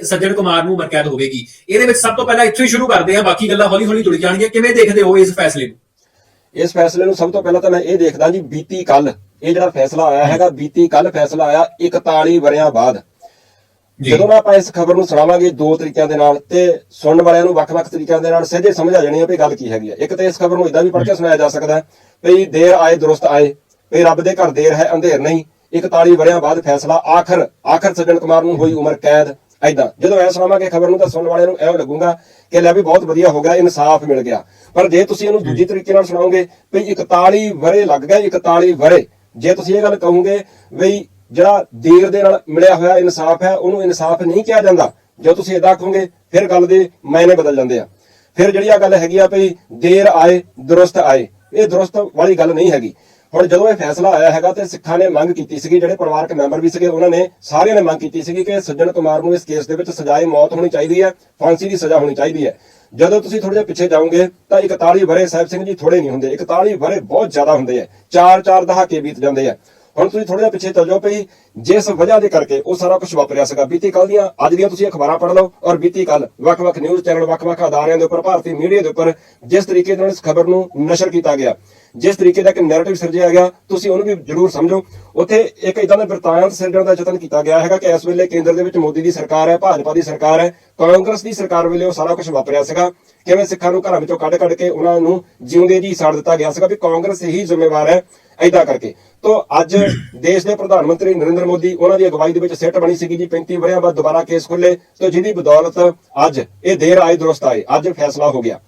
ਸੱਜਣ ਕੁਮਾਰ ਨੂੰ ਮਰਕੈਦ ਹੋਵੇਗੀ। ਇਹਦੇ ਵਿੱਚ ਸਭ ਤੋਂ ਪਹਿਲਾਂ ਇੱਥੋਂ ਹੀ ਸ਼ੁਰੂ ਕਰਦੇ ਹਾਂ ਬਾਕੀ ਗੱਲਾਂ ਹੌਲੀ ਹੌਲੀ ਜੁੜ ਜਾਣਗੀਆਂ। ਕਿਵੇਂ ਦੇਖਦੇ ਹੋ ਇਸ ਫੈਸਲੇ ਨੂੰ? ਇਸ ਫੈਸਲੇ ਨੂੰ ਸਭ ਤੋਂ ਪਹਿਲਾਂ ਤਾਂ ਮੈਂ ਇਹ ਦੇਖਦਾ ਜੀ ਬੀਤੀ ਕੱਲ ਇਹ ਜਿਹੜਾ ਫੈਸਲਾ ਆਇਆ ਹੈਗਾ ਬੀਤੀ ਕੱਲ ਫੈਸਲਾ ਆਇਆ 41 ਵਰਿਆਂ ਬਾਅਦ। ਜਦੋਂ ਨਾ ਆਪਾਂ ਇਸ ਖਬਰ ਨੂੰ ਸੁਣਾਵਾਂਗੇ ਦੋ ਤਰੀਕਿਆਂ ਦੇ ਨਾਲ ਤੇ ਸੁਣਨ ਵਾਲਿਆਂ ਨੂੰ ਵੱਖ-ਵੱਖ ਤਰੀਕਿਆਂ ਦੇ ਨਾਲ ਸਹਿਜੇ ਸਮਝ ਆ ਜਾਣੀ ਹੈ ਵੀ ਗੱਲ ਕੀ ਹੈਗੀ ਹੈ। ਇੱਕ ਤਾਂ ਇਸ ਖਬਰ ਨੂੰ ਇਦਾਂ ਵੀ ਪੜ੍ਹ ਕੇ ਸੁਣਾਇਆ ਜਾ ਸਕਦਾ ਹੈ ਵੀ ਦੇਰ ਆਏ ਦਰੁਸਤ ਆਏ ਵੀ ਰੱਬ ਦੇ ਘਰ ਦੇਰ ਹੈ ਅੰਧੇਰ ਨਹੀਂ। 41 ਵਰਿਆਂ ਬਾਅਦ ਫੈਸਲਾ ਆਖਰ ਆਖਰ ਸੱਜਣ ਕੁਮਾਰ ਨੂੰ ਹੋਈ ਉਮਰ ਕੈਦ। ਐਦਾਂ ਜਦੋਂ ਐ ਸੁਣਾਵਾਂਗੇ, ਖਬਰ ਨੂੰ ਤਾਂ ਸੁਣਨ ਵਾਲਿਆਂ ਨੂੰ ਐਵੇਂ ਲੱਗੂਗਾ ਕਿ ਲੈ ਵੀ ਬਹੁਤ ਵਧੀਆ ਹੋ ਗਿਆ, ਇਨਸਾਫ ਮਿਲ ਗਿਆ। ਪਰ ਜੇ ਤੁਸੀਂ ਇਹਨੂੰ ਦੂਜੀ ਤਰੀਕੇ ਨਾਲ ਸੁਣਾਓਗੇ ਵੀ 41 ਵਰੇ ਲੱਗ ਗਏ 41 ਵਰੇ। ਜੇ ਤੁਸੀਂ ਇਹ ਗੱਲ ਕਹੋਗੇ ਵੀ ਜਿਹੜਾ ਦੇਰ ਦੇ ਨਾਲ ਮਿਲਿਆ ਹੋਇਆ ਇਨਸਾਫ ਹੈ, ਉਹਨੂੰ ਇਨਸਾਫ ਨਹੀਂ ਕਿਹਾ ਜਾਂਦਾ। ਜੇ ਤੁਸੀਂ ਇਦਾਂ ਕਹੋਗੇ, ਫਿਰ ਗੱਲ ਦੇ ਮਾਇਨੇ ਬਦਲ ਜਾਂਦੇ ਆ। ਫਿਰ ਜਿਹੜੀ ਆ ਗੱਲ ਹੈਗੀ ਆ ਭਈ ਦੇਰ ਆਏ, ਦਰੁਸਤ ਆਏ। ਇਹ ਦਰੁਸਤ ਵਾਲੀ ਗੱਲ ਨਹੀਂ ਹੈਗੀ। ਹੁਣ ਜਦੋਂ ਇਹ ਫੈਸਲਾ ਆਇਆ ਹੈਗਾ ਤੇ ਸਿੱਖਾਂ ਨੇ ਮੰਗ ਕੀਤੀ ਸੀਗੀ, ਜਿਹੜੇ ਪਰਿਵਾਰਕ ਮੈਂਬਰ ਵੀ ਸੀਗੇ, ਉਹਨਾਂ ਨੇ ਸਾਰਿਆਂ ਨੇ ਮੰਗ ਕੀਤੀ ਸੀਗੀ ਕਿ ਸੱਜਣ ਕੁਮਾਰ ਨੂੰ ਇਸ ਕੇਸ ਦੇ ਵਿੱਚ ਸਜ਼ਾਏ ਮੌਤ ਹੋਣੀ ਚਾਹੀਦੀ ਹੈ, ਫਾਂਸੀ ਦੀ ਸਜ਼ਾ ਹੋਣੀ ਚਾਹੀਦੀ ਹੈ। ਜਦੋਂ ਤੁਸੀਂ ਥੋੜੇ ਜਿਹਾ ਪਿੱਛੇ ਜਾਓਗੇ, ਤਾਂ 41 ਵਰੇ ਸਾਹਿਬ ਸਿੰਘ ਜੀ ਥੋੜੇ ਨਹੀਂ ਹੁੰਦੇ 41 ਵਰੇ ਬਹੁਤ ਜ਼ਿਆਦਾ ਹੁੰਦੇ ਆ ਚਾਰ ਚਾਰ ਦਹਾਕੇ ਬੀਤ ਜਾਂਦੇ ਆ ਹੁਣ ਤੁਸੀਂ ਥੋੜਾ ਜਿਹਾ ਪਿੱਛੇ ਚੱਲ ਜਾਓ ਭਈ ਜਿਸ ਵਜ੍ਹਾ ਦੇ ਕਰਕੇ ਉਹ ਸਾਰਾ ਕੁਝ ਵਾਪਰਿਆ ਸੀਗਾ। ਬੀਤੀ ਕੱਲ ਦੀਆਂ ਅੱਜ ਦੀਆਂ ਤੁਸੀਂ ਅਖਬਾਰਾਂ ਪੜ੍ਹ ਲਓ ਔਰ ਬੀਤੀ ਕੱਲ ਵੱਖ-ਵੱਖ ਨਿਊਜ਼ ਚੈਨਲ ਵੱਖ-ਵੱਖ ਅਦਾਰਿਆਂ ਦੇ ਉੱਪਰ, ਭਾਰਤੀ ਮੀਡੀਆ ਦੇ ਉੱਪਰ ਜਿਸ ਤਰੀਕੇ ਨਾਲ ਇਸ ਖਬਰ ਨੂੰ ਨਸ਼ਰ ਕੀਤਾ ਗਿਆ, ਜਿਸ ਤਰੀਕੇ ਦਾ ਇੱਕ ਨੈਰੇਟਿਵ ਸਿਰਜਿਆ ਗਿਆ, ਤੁਸੀਂ ਉਹਨੂੰ ਵੀ ਜ਼ਰੂਰ ਸਮਝੋ। ਉੱਥੇ ਇੱਕ ਇਦਾਂ ਦਾ ਵਰਤਾਂਤ ਸਿਰਜਣ ਦਾ ਯਤਨ ਕੀਤਾ ਗਿਆ ਹੈਗਾ ਕਿ ਇਸ ਵੇਲੇ ਕੇਂਦਰ ਦੇ ਵਿੱਚ ਮੋਦੀ ਦੀ ਸਰਕਾਰ ਹੈ, ਭਾਜਪਾ ਦੀ ਸਰਕਾਰ ਹੈ, ਕਾਂਗਰਸ ਦੀ ਸਰਕਾਰ ਵੇਲੇ ਉਹ ਸਾਰਾ ਕੁਝ ਵਾਪਰਿਆ ਸੀਗਾ। ਕਿਵੇਂ ਸਿੱਖਾਂ ਨੂੰ ਘਰਾਂ ਵਿੱਚੋਂ ਕੱਢ ਕੱਢ ਕੇ ਉਹਨਾਂ ਨੂੰ ਜਿਉਂਦੇ ਜੀ ਸਾੜ ਦਿੱਤਾ ਗਿਆ ਸੀਗਾ ਵੀ ਕਾਂਗਰਸ ਹੀ ਜ਼ਿੰਮੇਵਾਰ ਹੈ ਐਦਾਂ ਕਰਕੇ। ਤੋਂ ਅੱਜ ਦੇਸ਼ ਦੇ ਪ੍ਰਧਾਨ ਮੰਤਰੀ ਨਰਿੰਦਰ ਮੋਦੀ ਉਹਨਾਂ ਦੀ ਅਗਵਾਈ ਦੇ ਵਿੱਚ ਸਿੱਟ ਬਣੀ ਸੀਗੀ ਜੀ 35 ਵਰਿਆਂ ਬਾਅਦ ਦੁਬਾਰਾ ਕੇਸ ਖੁੱਲੇ ਤੋਂ ਜਿਹਦੀ ਬਦੌਲਤ ਅੱਜ ਇਹ ਦੇਰ ਆਏ, ਦਰੁਸਤ ਆਏ। ਅੱਜ ਫੈਸਲਾ ਹੋ ਗਿਆ।